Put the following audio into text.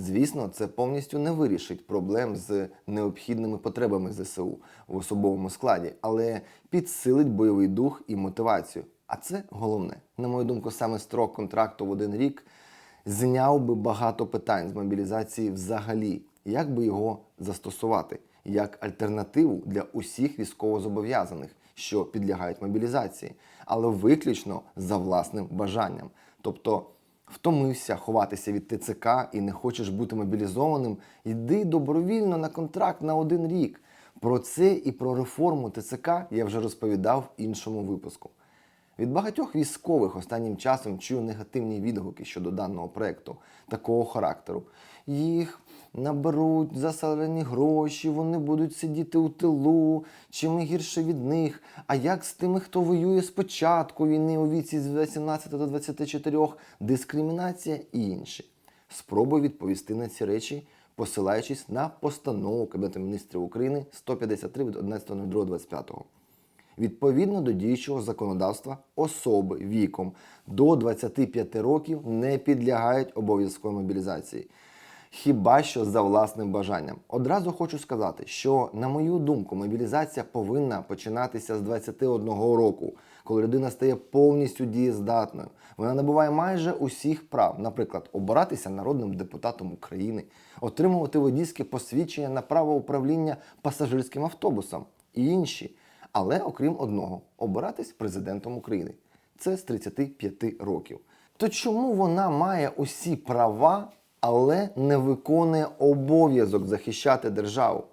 Звісно, це повністю не вирішить проблем з необхідними потребами ЗСУ в особовому складі, але підсилить бойовий дух і мотивацію. А це головне. На мою думку, саме строк контракту в один рік зняв би багато питань з мобілізації взагалі, як би його застосувати як альтернативу для усіх військовозобов'язаних, що підлягають мобілізації, але виключно за власним бажанням. Тобто втомився ховатися від ТЦК і не хочеш бути мобілізованим, йди добровільно на контракт на один рік. Про це і про реформу ТЦК я вже розповідав в іншому випуску. Від багатьох військових останнім часом чую негативні відгуки щодо даного проекту такого характеру. Їх наберуть за салені гроші, вони будуть сидіти у тилу, чи ми гірше від них. А як з тими, хто воює з початку війни у віці з 18 до 24, дискримінація і інші? Спробую відповісти на ці речі, посилаючись на постанову Кабінету міністрів України 153 від 11.02.25. Відповідно до діючого законодавства, особи віком до 25 років не підлягають обов'язковій мобілізації. Хіба що за власним бажанням. Одразу хочу сказати, що, на мою думку, мобілізація повинна починатися з 21 року, коли людина стає повністю дієздатною. Вона набуває майже усіх прав, наприклад, обиратися народним депутатом України, отримувати водійське посвідчення на право управління пасажирським автобусом і інші. Але окрім одного, обиратись президентом України. Це з 35 років. То чому вона має усі права, але не виконує обов'язок захищати державу?